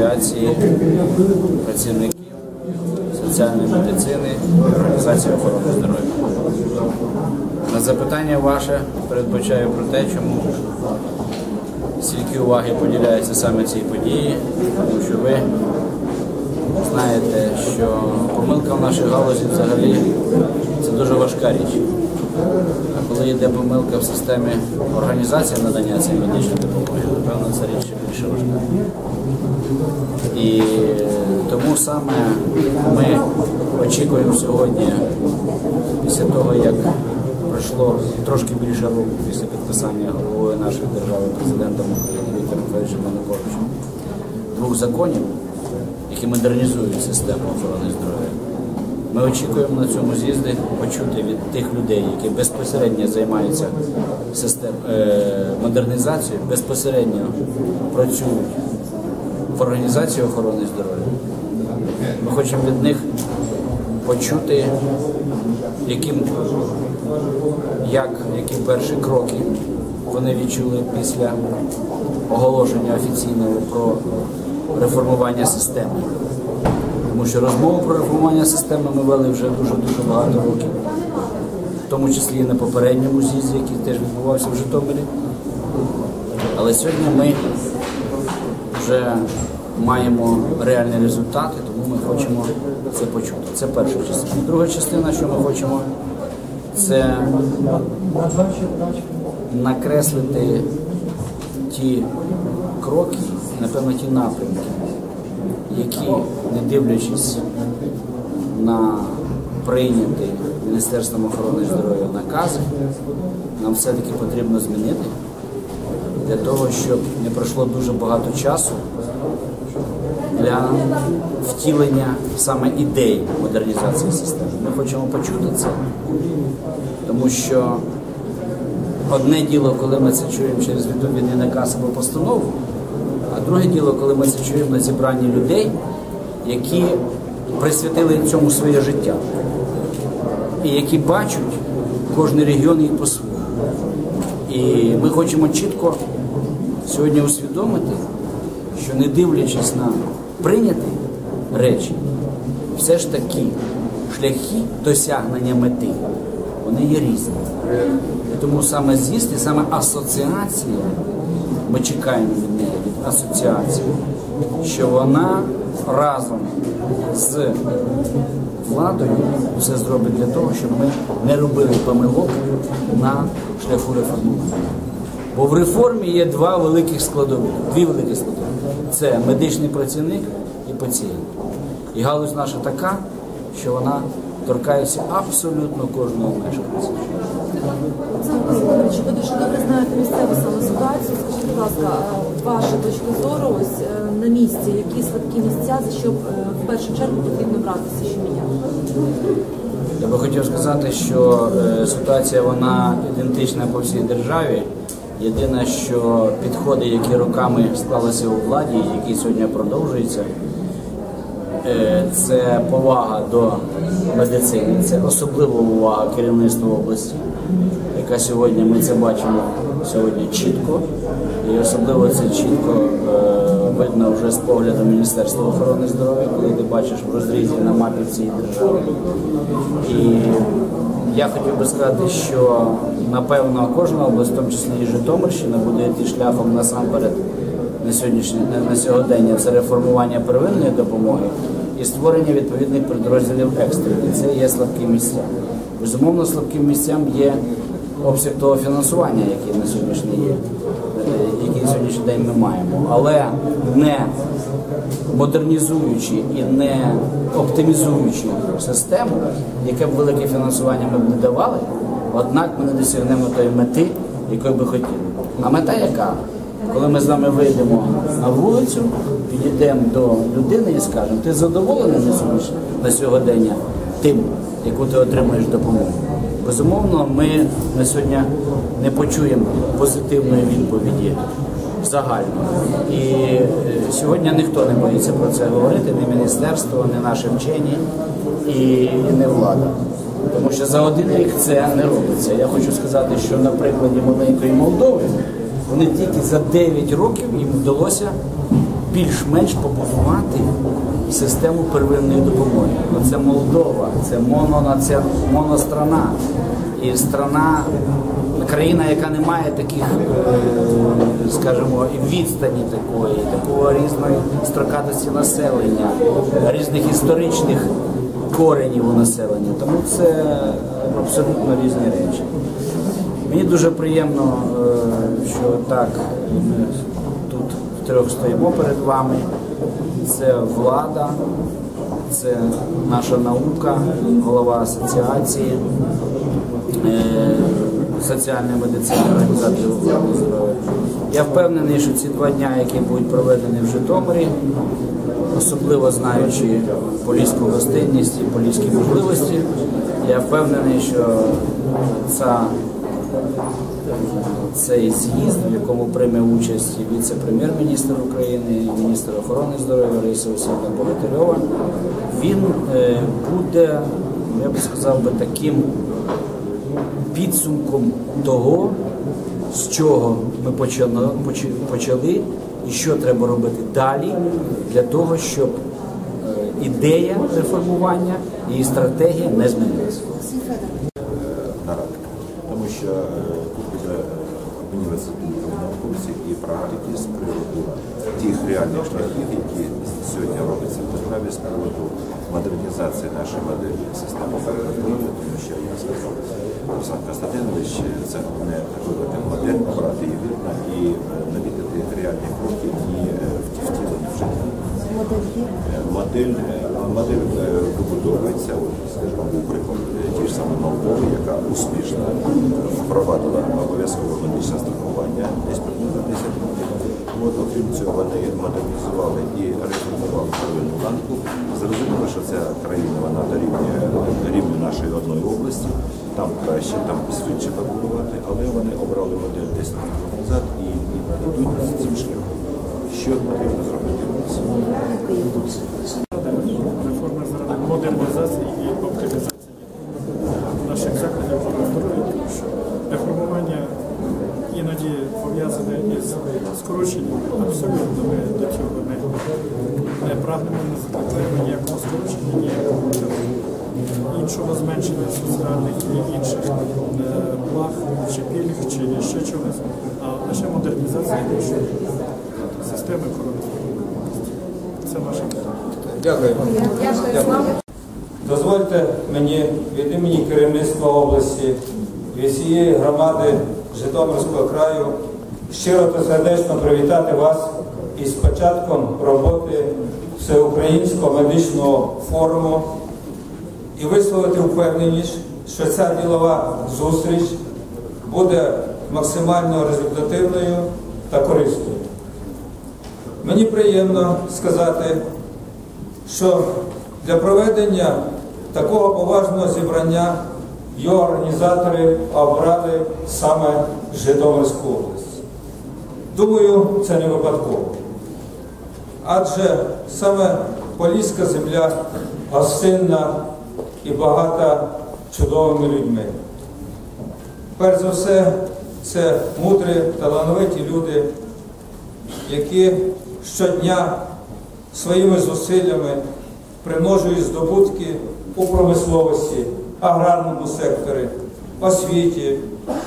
Асоціації працівників соціальної медицини Організації охорони здоров'я. На запитання ваше передбачаю про те, чому стільки уваги поділяється саме цій події, тому що ви знаєте, що помилка в нашій галузі взагалі це дуже важка річ. Коли йде помилка в системі організації надання цієї медичної допомоги, напевно, це річ більше важка. І тому саме ми очікуємо сьогодні, після того, як пройшло трошки більше року після підписання головою нашої держави президентом України Віктором Федоровичем Януковичем, двох законів, які модернізують систему охорони здоров'я. Ми очікуємо на цьому з'їзді почути від тих людей, які безпосередньо займаються систем, е, модернізацією, безпосередньо працюють в організації охорони здоров'я. Ми хочемо від них почути, яким, як, які перші кроки вони відчули після оголошення офіційного про реформування системи. Тому що розмову про реформування системи ми вели вже дуже-дуже багато років, в тому числі і на попередньому з'їзді, який теж відбувався в Житомирі. Але сьогодні ми вже маємо реальні результати, тому ми хочемо це почути. Це перша частина. Друга частина, що ми хочемо, це накреслити ті кроки, напевно, ті напрямки, які, не дивлячись на прийняті Міністерством охорони здоров'я накази, нам все-таки потрібно змінити для того, щоб не пройшло дуже багато часу для втілення саме ідей модернізації системи. Ми хочемо почути це, тому що одне діло, коли ми це чуємо через відповідний наказ або постанову, а друге діло, коли ми це чуємо на зібранні людей, які присвятили цьому своє життя, і які бачать кожен регіон їх по-своєму. І ми хочемо чітко сьогодні усвідомити, що не дивлячись на прийняті речі, все ж таки шляхи досягнення мети, вони є різні. І тому саме з'їзд і саме асоціація, ми чекаємо від неї, від асоціації, що вона разом з владою все зробить для того, щоб ми не робили помилок на шляху реформування. Бо в реформі є два великих складових, дві великі складові. Це медичний працівник і пацієнт. І галузь наша така, що вона торкається абсолютно кожного мешканця. Ви дуже добре знаєте місцеву саме ситуацію. Скажіть, будь ласка, ваша точка зору ось е, на місці, які слабкі місця, за що е, в першу чергу потрібно братися, що міняти? Я би хотів сказати, що е, ситуація вона ідентична по всій державі. Єдине, що підходи, які роками склалися у владі, які сьогодні продовжуються, це повага до медицини, це особлива увага керівництва області, яка сьогодні ми це бачимо сьогодні чітко, і особливо це чітко е, видно вже з погляду Міністерства охорони здоров'я, коли ти бачиш в розрізі на мапі цієї держави. І я хотів би сказати, що напевно кожна область, в тому числі і Житомирщина, буде йти шляхом насамперед на сьогоднішнє на, сьогодення. Це реформування первинної допомоги і створення відповідних підрозділів екстрених. Це є слабкі місця. Безумовно, слабким місцям є обсяг того фінансування, який на сьогоднішній є, е, який на сьогоднішній день ми маємо, але не модернізуючи і не оптимізуючи систему, яке б велике фінансування ми б не давали, однак ми не досягнемо тої мети, якої би хотіли. А мета яка? Коли ми з вами вийдемо на вулицю, підійдемо до людини і скажемо, ти задоволений на сьогодення тим, яку ти отримуєш допомогу. Безумовно, ми на сьогодні не почуємо позитивної відповіді загально. І е, сьогодні ніхто не боїться про це говорити, ні міністерство, ні наші вчені і, і не влада. Тому що за один рік це не робиться. Я хочу сказати, що на прикладі маленької Молдови Вони тільки за 9 років їм вдалося більш-менш побудувати систему первинної допомоги. Це Молдова, це монострана. І страна, країна, яка не має таких, е, скажімо, відстані такої, такого різної строкатості населення, різних історичних коренів у населення. Тому це абсолютно різні речі. Мені дуже приємно, е, що так ми тут втрьох стоїмо перед вами. Це влада, це наша наука, голова асоціації е, соціальної медицини організації охорони здоров'я. Я впевнений, що ці два дня, які будуть проведені в Житомирі, особливо знаючи поліську гостинність і поліські можливості, я впевнений, що ця цей з'їзд, в якому прийме участь віце-прем'єр-міністр України, міністр охорони здоров'я Раїса Васильівна Богатирьова, він е, буде, я би сказав би, таким підсумком того, з чого ми почали, і що треба робити далі для того, щоб е, ідея реформування і стратегія не змінилися. наради. Тому що е, тут буде думками науковців і практики з приводу тих реальних шляхів, які сьогодні робляться в державі з приводу модернізації нашої моделі системи охорони тому що я сказав Олександр Константинович, це головне вибрати модель, обрати її вірно і навідати реальні кроки і е, втілення в життя. Модель, е, модель е, вибудовується, скажімо, приклад е, ті ж саме Молдови, яка успішно впровадила обов'язкове медичне страхування десь приблизно 10 років. От, окрім цього, вони модернізували і реформували первинну ланку. Зрозуміло, що ця країна вона дорівнює рівню нашої одної області, там краще, там швидше побудувати, але вони обрали модель 10 років назад і, йдуть цим шляхом. Що потрібно зробити реформи заради модернізації і оптимізації наших закладів здоров'я, тому що реформування іноді пов'язане із скороченням. Абсолютно ми до цього не, не прагнемо, не закликаємо ніякого скорочення, ніякого іншого зменшення соціальних і інших е, благ чи пільг, чи ще чогось, а лише модернізація нашої системи. Це питання. Дякую. Дякую. Дозвольте мені від імені керівництва області, від всієї громади Житомирського краю щиро та сердечно привітати вас із початком роботи Всеукраїнського медичного форуму і висловити впевненість, що ця ділова зустріч буде максимально результативною та корисною. Мені приємно сказати, що для проведення такого поважного зібрання його організатори обрали саме Житомирську область. Думаю, це не випадково. Адже саме Поліська земля гостинна і багата чудовими людьми. Перш за все, це мудрі, талановиті люди, які щодня своїми зусиллями примножують здобутки у промисловості, аграрному секторі, освіті,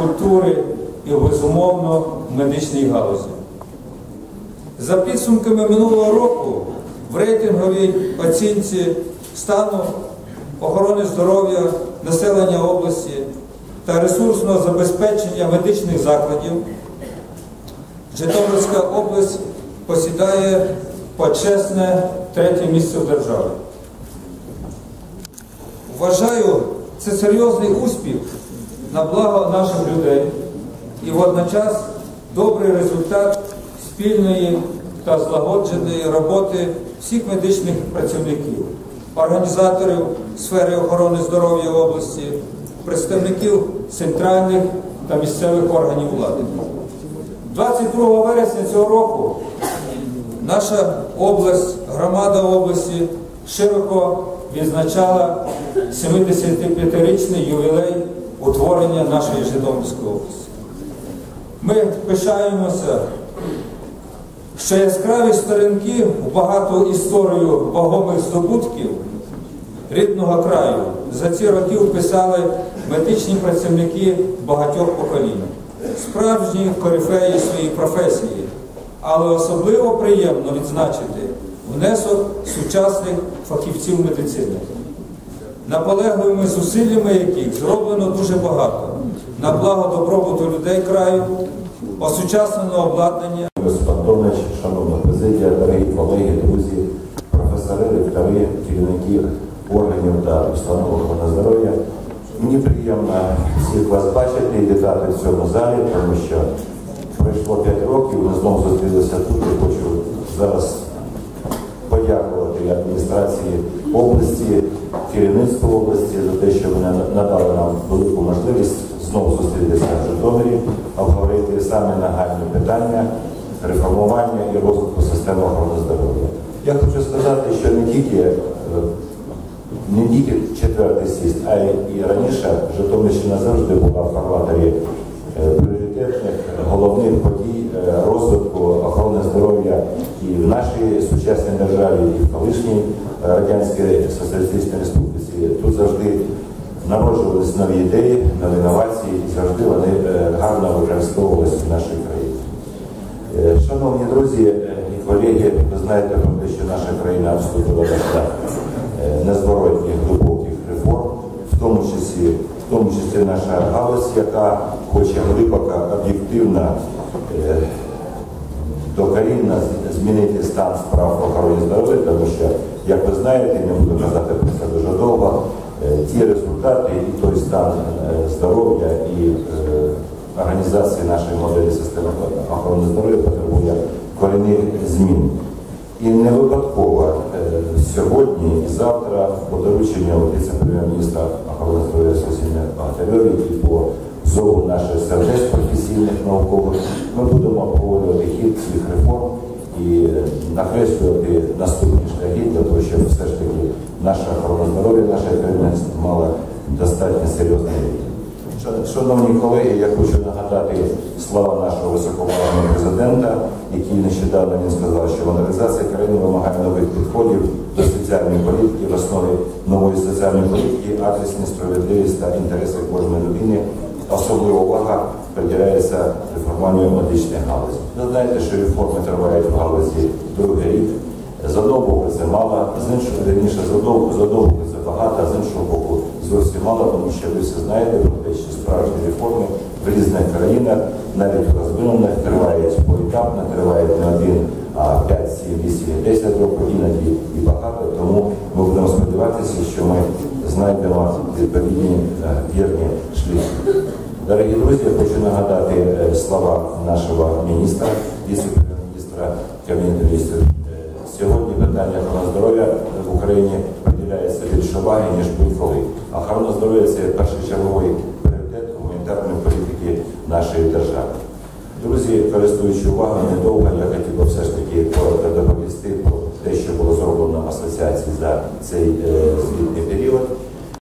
культурі і, безумовно, медичній галузі. За підсумками минулого року в рейтинговій оцінці стану охорони здоров'я населення області та ресурсного забезпечення медичних закладів Житомирська область посідає почесне третє місце в державі. Вважаю, це серйозний успіх на благо наших людей і водночас добрий результат спільної та злагодженої роботи всіх медичних працівників, організаторів сфери охорони здоров'я області, представників центральних та місцевих органів влади. 22 вересня цього року наша область, громада області широко відзначала 75-річний ювілей утворення нашої Житомирської області. Ми пишаємося, що яскраві сторінки у багату історію вагомих здобутків рідного краю за ці роки вписали медичні працівники багатьох поколінь, справжні корифеї своєї професії, але особливо приємно відзначити внесок сучасних фахівців медицини наполегливими зусиллями яких зроблено дуже багато на благо добробуту людей краю, осучасненого обладнання. Йосип шановна президія, дорогі колеги, друзі, професори, ректори, керівники органів та установ охорони здоров'я. Мені приємно всіх вас бачити і вітати в цьому залі, тому що пройшло 5 років, ми знову зустрілися тут і хочу зараз подякувати адміністрації області, керівництву області за те, що вони надали нам велику можливість знову зустрітися в Житомирі, обговорити саме нагальні питання реформування і розвитку системи охорони здоров'я. Я хочу сказати, що не тільки е, не тільки четвертий сіст, а і раніше Житомирщина завжди була в фарватері е, пріоритетних головних подій е, розвитку охорони здоров'я і в нашій сучасній державі, і в колишній е, радянській соціалістичній республіці. Тут завжди народжувалися нові ідеї, нові інновації, і завжди вони е, гарно використовувалися в нашій країні. Шановні друзі і колеги, ви знаєте про те, що наша країна вступила до шлях е, незворотних глибоких реформ, в тому числі, числі наша галузь, яка хоче глибоко, об'єктивно, е, докорінно змінити стан справ в охороні здоров'я, тому що, як ви знаєте, не буду казати про це дуже довго, е, ті результати і той стан е, здоров'я і організації нашої моделі системи охорони здоров'я потребує корінних змін. І не випадково сьогодні і завтра по дорученню віце-прем'єр-міністра здоров'я Сосіни Багатольові і по зову наших сердець професійних наукових ми будемо обговорювати хід цих реформ і нахреслювати наступні шляхи для того, щоб все ж таки наша охорона здоров'я, наша країна мала достатньо серйозний рівень. Шановні колеги, я хочу нагадати слова нашого високоповажного президента, який нещодавно він сказав, що модернізація країни вимагає нових підходів до соціальної політики, в основі нової соціальної політики, адресність, справедливість та інтереси кожної людини. Особлива увага приділяється реформуванню медичної галузі. Ви знаєте, що реформи тривають в галузі другий рік. З боку це мало, з іншого з одного, зовсім мало, тому що ви всі знаєте про те, що справжні реформи в різних країнах, навіть в розвинених, тривають поетапно, тривають не один, а 5, 7, 8, 10 років, іноді і багато. Тому ми будемо сподіватися, що ми знайдемо відповідні е, вірні шляхи. Дорогі друзі, я хочу нагадати е, слова нашого міністра, віце-прем'єр-міністра Кабінету міністрів. Сьогодні питання охорони здоров'я в Україні приділяється більше уваги, ніж будь-коли. Охорона здоров'я це першочерговий пріоритет гуманітарної політики нашої держави. Друзі, користуючи увагою недовго, я хотів би все ж таки коротко доповісти про те, що було зроблено асоціації за цей е, звітний